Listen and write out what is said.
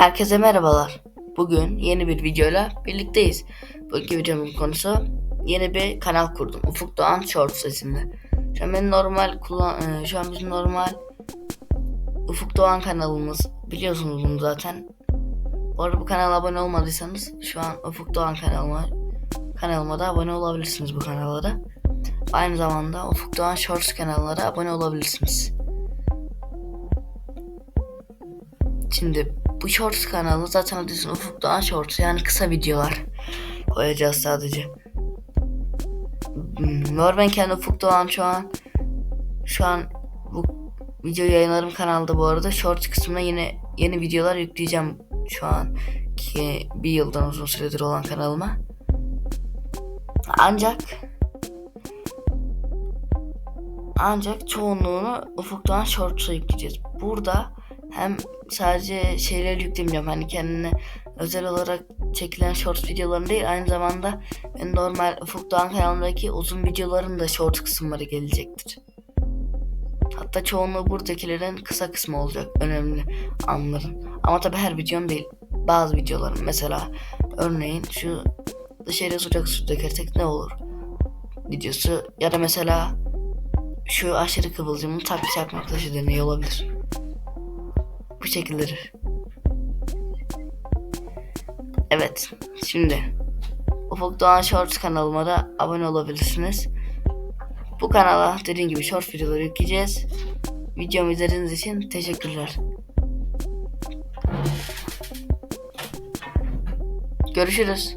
Herkese merhabalar. Bugün yeni bir videoyla birlikteyiz. Bugünkü videomun konusu yeni bir kanal kurdum. Ufuk Doğan Shorts isimli. Şu an benim normal kullan e, şu an bizim normal Ufuk Doğan kanalımız. Biliyorsunuz bunu zaten. Bu arada bu kanala abone olmadıysanız şu an Ufuk Doğan kanalıma kanalıma da abone olabilirsiniz bu kanala da. Aynı zamanda Ufuk Doğan Shorts kanalına da abone olabilirsiniz. Şimdi bu Shorts kanalı zaten adresini Ufuk Doğan Shorts yani kısa videolar koyacağız sadece. Hmm, Normal kendi Ufuk Doğan şu an şu an bu video yayınlarım kanalda bu arada Shorts kısmına yine yeni videolar yükleyeceğim şu an ki bir yıldan uzun süredir olan kanalıma. Ancak ancak çoğunluğunu Ufuk Doğan Shorts'a yükleyeceğiz. Burada hem sadece şeyleri yüklemeyeceğim hani kendine özel olarak çekilen short videoların değil aynı zamanda ben normal Ufuk Doğan kanalındaki uzun videoların da short kısımları gelecektir. Hatta çoğunluğu buradakilerin kısa kısmı olacak önemli anların. Ama tabi her videom değil. Bazı videolarım mesela örneğin şu dışarıya sıcak su dökersek ne olur videosu ya da mesela şu aşırı kıvılcımın takla çakmak taşı deneyi olabilir. Bu şekildedir. Evet. Şimdi Ufuk Doğan Shorts kanalıma da abone olabilirsiniz. Bu kanala dediğim gibi short videoları yükleyeceğiz. Videomu izlediğiniz için teşekkürler. Görüşürüz.